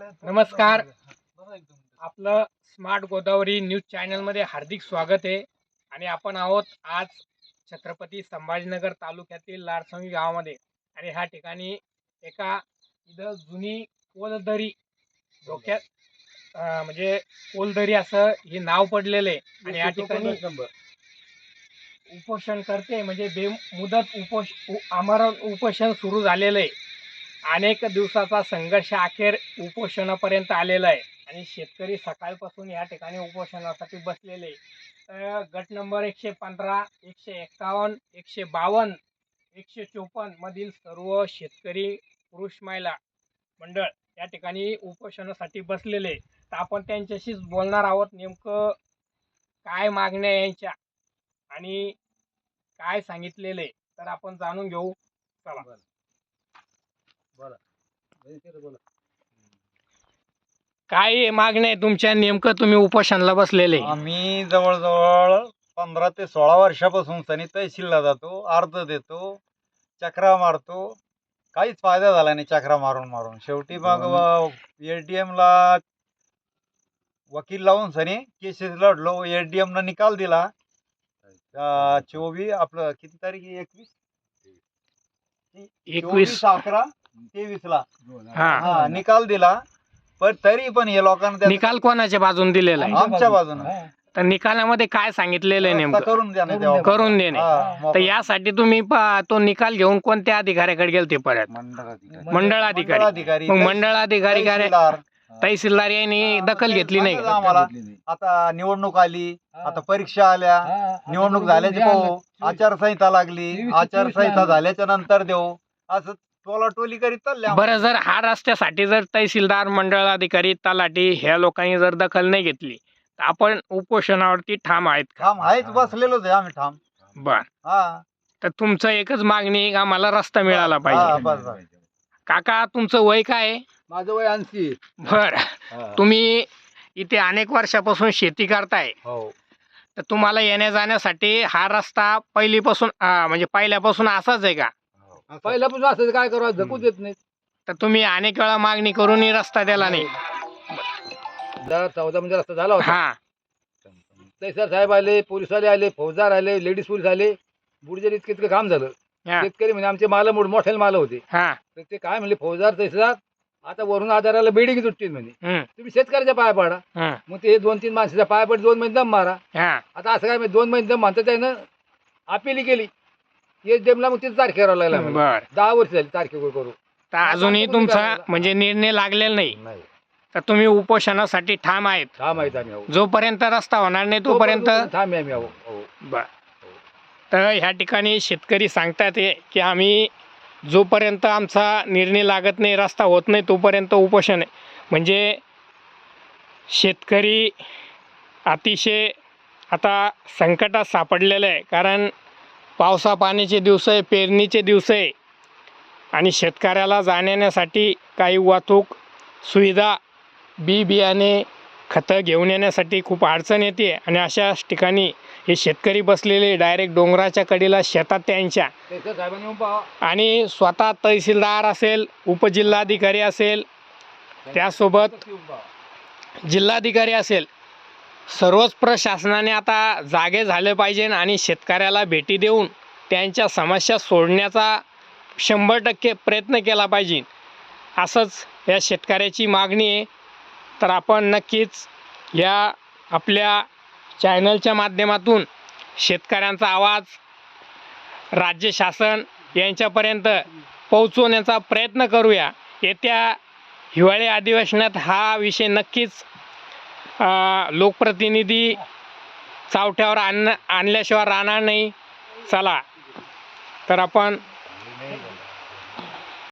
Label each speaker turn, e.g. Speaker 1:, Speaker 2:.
Speaker 1: नमस्कार. आपलं smart Godavari news चॅनलमध्ये हार्दिक स्वागत आहे. आणि आपण आहोत आज छत्रपती संभाजीनगर तालुक्यातील लाडसंगी गावामध्ये. आणि ह्या ठिकाणी एका इथं जुनी कोलदरी डोक्यात अं, म्हणजे कोलदरी असं हे नाव पडलेलं आहे. आणि या ठिकाणी उपोषण करते. म्हणजे बेमुदत उपोष आमरण उपोषण सुरू झालेलं आहे. अनेक दिवसाचा संघर्ष अखेर उपोषणापर्यंत आलेला आहे. आणि शेतकरी सकाळपासून या ठिकाणी उपोषणासाठी बसलेले तर गट नंबर एकशे पंधरा एकशे एक्कावन्न एकशे बावन्न एकशे चोपन्न मधील सर्व शेतकरी पुरुष महिला मंडळ या ठिकाणी उपोषणासाठी बसलेले तर आपण त्यांच्याशीच बोलणार आहोत नेमकं काय मागण्या यांच्या आणि काय सांगितलेले तर आपण जाणून घेऊ. चला. काय मागण्या आहे तुमच्या नेमकं तुम्ही उपोषणाला बसलेले.
Speaker 2: आम्ही जवळजवळ पंधरा ते सोळा वर्षापासून सनी तहसीलला जातो अर्ज देतो चक्रा मारतो. काहीच फायदा झाला नाही चक्रा मारून मारून. शेवटी मग एडीएम ला वकील लावून सनी केसेस लढलो एडीएम न निकाल दिला. चोवीस आपलं किती तारीख? एकवीस?
Speaker 1: एकवीस.
Speaker 2: अकरा. तेवीस ला.
Speaker 1: हा.
Speaker 2: हा निकाल दिला पण तरी पण हे लोकांना
Speaker 1: निकाल कोणाच्या बाजून दिलेला आहे?
Speaker 2: आमच्या बाजूने.
Speaker 1: तर निकालामध्ये काय सांगितलेलं आहे
Speaker 2: रस्ता
Speaker 1: नेमकं
Speaker 2: करून द्या ना तेव्हा.
Speaker 1: करून देणे.
Speaker 2: हा,
Speaker 1: तर. यासाठी तुम्ही प- तो निकाल घेऊन कोणत्या अधिकाऱ्याकडे गेलते परत? मंडळ अधिकारी.
Speaker 2: मंडळाधिकारी
Speaker 1: मग मंडळ अधिकारी काय
Speaker 2: तहसीलदार.
Speaker 1: तहसीलदार यांनी दखल घेतली नाही
Speaker 2: आम्हाला आता निवडणूक आली आता परीक्षा आल्या. निवडणूक झाल्याची पाहू. आचारसंहिता लागली. आचारसंहिता झाल्याच्यानंतर देऊ. असं टोला टोली करीत चालले आम्ही.
Speaker 1: बरं जर हा रस्त्यासाठी जर तहसीलदार मंडळ अधिकारी तलाठी ह्या लोकांनी जर दखल नाही घेतली तर आपण उपोषणावरती ठाम आहेत का?
Speaker 2: ठाम आहेच बसलेलोच आहे आम्ही ठाम.
Speaker 1: बर.
Speaker 2: हा.
Speaker 1: तर तुमचं एकच मागणी आहे मला रस्ता मिळाला
Speaker 2: हा,
Speaker 1: पाहिजे.
Speaker 2: बस, बस.
Speaker 1: काका तुमचं वय काय आहे?
Speaker 2: माझं वय ऐंशी.
Speaker 1: बर. तुम्ही इथे अनेक वर्षापासून शेती करताय.
Speaker 2: हो.
Speaker 1: तर तुम्हाला येण्या जाण्यासाठी हा रस्ता पहिलीपासून अं, म्हणजे पहिल्यापासून असाच आहे का?
Speaker 3: पहिल्यापासून असं काय करावं जगू देत नाही
Speaker 1: तर तुम्ही अनेक वेळा मागणी करूनही रस्ता दिला नाही.
Speaker 3: दहा चौदा म्हणजे रस्ता झाला होता.
Speaker 1: हा.
Speaker 3: तहसीलदार साहेब आले पोलीस वाले आले फौजदार आले लेडीज पोलीस आले. बुडजेर इतकं इतकं काम झालं.
Speaker 1: हा.
Speaker 3: शेतकरी म्हणजे आमचे माल मोठ मोठे माल होते.
Speaker 1: हा.
Speaker 3: तर ते काय म्हणले फौजदार तहसीलदार आता वरून आधाराला बिल्डिंग तुटतील म्हणे.
Speaker 1: हम्म,
Speaker 3: तुम्ही शेतकऱ्याच्या पाया पाडा.
Speaker 1: हम्म,
Speaker 3: मग ते दोन तीन माणसाच्या पाया पड दोन महिने दम मारा.
Speaker 1: हा.
Speaker 3: आता असं काय माहिती, दोन महिने दम म्हणतात त्यानं अपिली केली. एस डेमला मग तिथे तारखेवर लागला.
Speaker 1: बर.
Speaker 3: दहा वर्ष झाली तारखेवर करू
Speaker 1: तर अजूनही तुमचा म्हणजे निर्णय लागलेला नाही.
Speaker 3: नाही.
Speaker 1: तर तुम्ही उपोषणासाठी ठाम आहेत.
Speaker 3: ठाम आहेत आम्ही आहो.
Speaker 1: जोपर्यंत रस्ता होणार नाही तोपर्यंत
Speaker 3: आहे आम्ही हो.
Speaker 1: बर. तर ह्या ठिकाणी शेतकरी सांगतात हे की आम्ही जोपर्यंत आमचा निर्णय लागत नाही रस्ता होत नाही तोपर्यंत उपोषण आहे. म्हणजे शेतकरी अतिशय आता संकटात सापडलेलं आहे. कारण पावसा पाण्याचे दिवस आहे पेरणीचे दिवस आहे आणि शेतकऱ्याला जाण्यासाठी काही वाहतूक सुविधा बी बियाणे खतं घेऊन येण्यासाठी खूप अडचण येते आणि अशाच ठिकाणी हे शेतकरी बसलेले डायरेक्ट डोंगराच्या कडेला शेतात त्यांच्या. आणि स्वतः तहसीलदार असेल उपजिल्हाधिकारी असेल त्यासोबत. जिल्हाधिकारी असेल सर्वच प्रशासनाने आता जागे झाले पाहिजे आणि शेतकऱ्याला भेटी देऊन त्यांच्या समस्या सोडण्याचा शंभर टक्के प्रयत्न केला पाहिजे. असंच या शेतकऱ्याची मागणी आहे. तर आपण नक्कीच या आपल्या चॅनलच्या माध्यमातून शेतकऱ्यांचा आवाज राज्य शासन यांच्यापर्यंत पोहोचवण्याचा प्रयत्न करूया. येत्या हिवाळी अधिवेशनात हा विषय नक्कीच लोकप्रतिनिधी चावठ्यावर आण आणल्याशिवाय राहणार नाही. चला. तर आपण